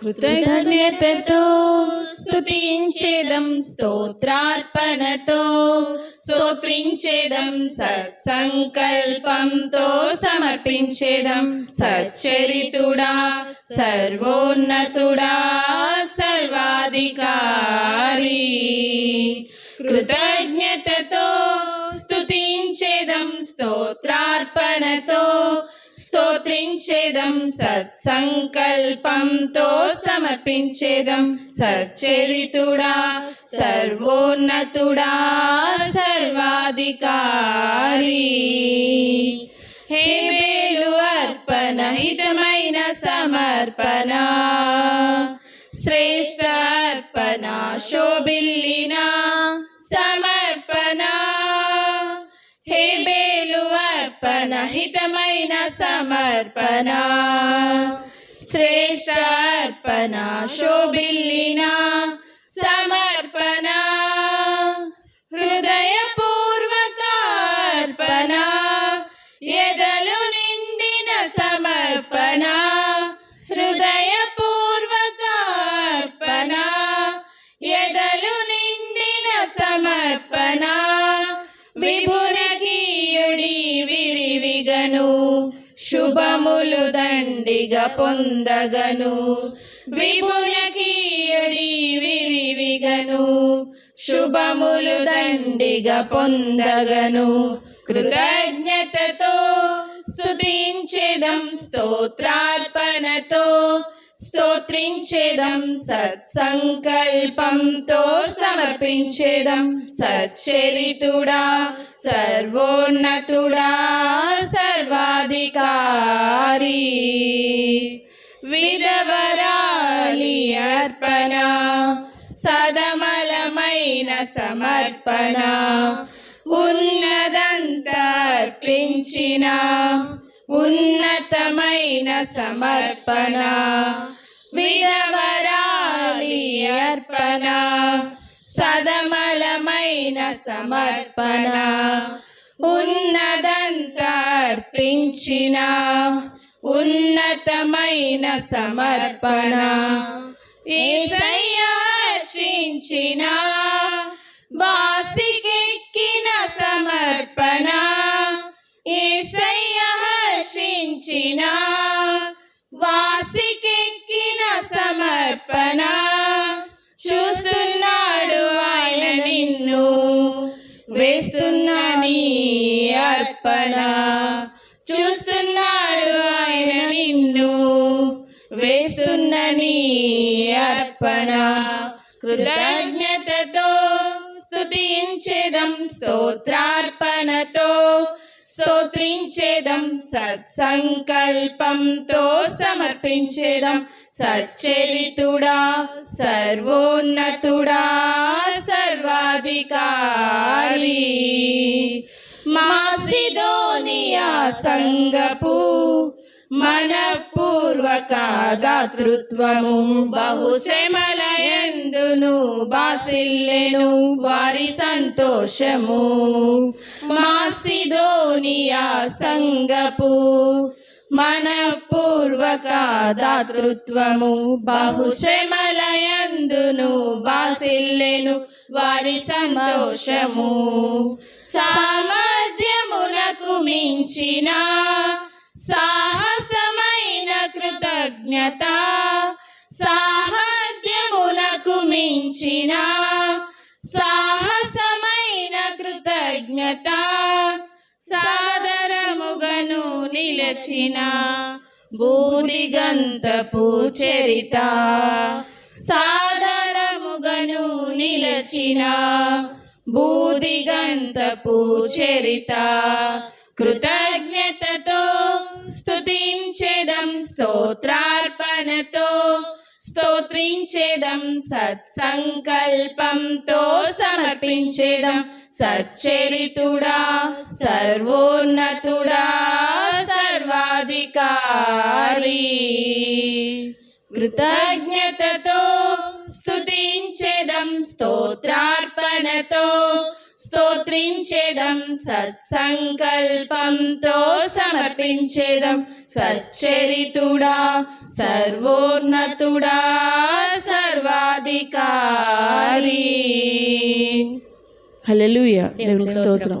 కృతజ్ఞతతో స్తుతించేదం స్తోత్రార్పణతో స్తోత్రించేదం సత్సంకల్పంతో సమర్పించేదం సచ్చరితుడా సర్వోన్నతుడా సర్వాధికారి. కృతజ్ఞతతో స్తుతించేదం స్తోత్రార్పణతో స్తోత్రించేదం సత్సంకల్పంతో సమర్పించేదం. సచ్చరితుడా సర్వోన్నతుడా సర్వాధికారి. హేబేలు అర్పణ హితమైన సమర్పణ. శ్రేష్ట అర్పణ శోభిల్లిన సమర్పణ. అర్పణ హితమైన సమర్పణ. శ్రేష్టార్పణ శోభిల్లిన సమర్పణ. హృదయపూర్వకార్పణ ఎదలు నిండిన సమర్పణ. హృదయపూర్వకార్పణ ఎదలు నిండిన సమర్పణ. శుభములు దండిగా పొందగను. విభునకీయుడి విరివిగను. శుభములు దండిగా పొందగను. కృతజ్ఞతతో స్తుతించేదం స్తోత్రార్పణతో స్తోత్రించేదం సత్సంకల్పంతో సమర్పించేదం సచ్చరితుడా సర్వోన్నతుడా సర్వాధికారి విధవరాలి అర్పణ సదమలమైన సమర్పణ ఉన్నదంతర్పించిన ఉన్నతమైన సమర్పణ. విధవరాలి అర్పణ సదమలమైన సమర్పణ సమర్పించిన ఉన్నతమైన సమర్పణ. ఏసయ్యా వాసికెక్కిన సమర్పణ. ఏసయ్యర్షించిన వాసికెక్కిన సమర్పణ. అర్పణ చూస్తున్నాడు ఆయన నిన్ను. వేస్తున్న నీ అర్పణ. కృతజ్ఞతతో స్తుతించేదం స్తోత్రార్పణతో స్తోత్రించేదం సత్సంకల్పంతో సమర్పించేదం సచ్చరితుడా సర్వోన్నతుడా సర్వాధికారి. సంగపు మనపూర్వక దాతృత్వము బహుశ్రమలయందును బాసిల్లెను వారి సంతోషము. మాసిదోనియా సంగపు మనపూర్వక దాతృత్వము బహుశ్రమలయందును బాసిల్లెను వారి సంతోషము. సామర్థ్యమునకు మించిన సాహసమైన కృతజ్ఞత సాహద్యమునకు మించిన సాహసమైన కృతజ్ఞత సాదరముగను నిలచిన బూదిగంతపు చరిత సాదరముగను నిలచిన బూదిగంతపు చరిత కృతజ్ఞతతో స్తుతించేదం స్తోత్రార్పణతో స్తోత్రించేదం సత్సంకల్పంతో సమర్పించేదం సచ్చరితుడా సర్వోన్నతుడా సర్వాధికారి. కృతజ్ఞతతో స్తుతించేదం స్తోత్రార్పణతో స్తోత్రించేదం సత్సంకల్పంతో సమర్పించేదం సచ్చరితుడా సర్వోన్నతుడా సర్వాధికారి. దేవుని స్తోత్రం.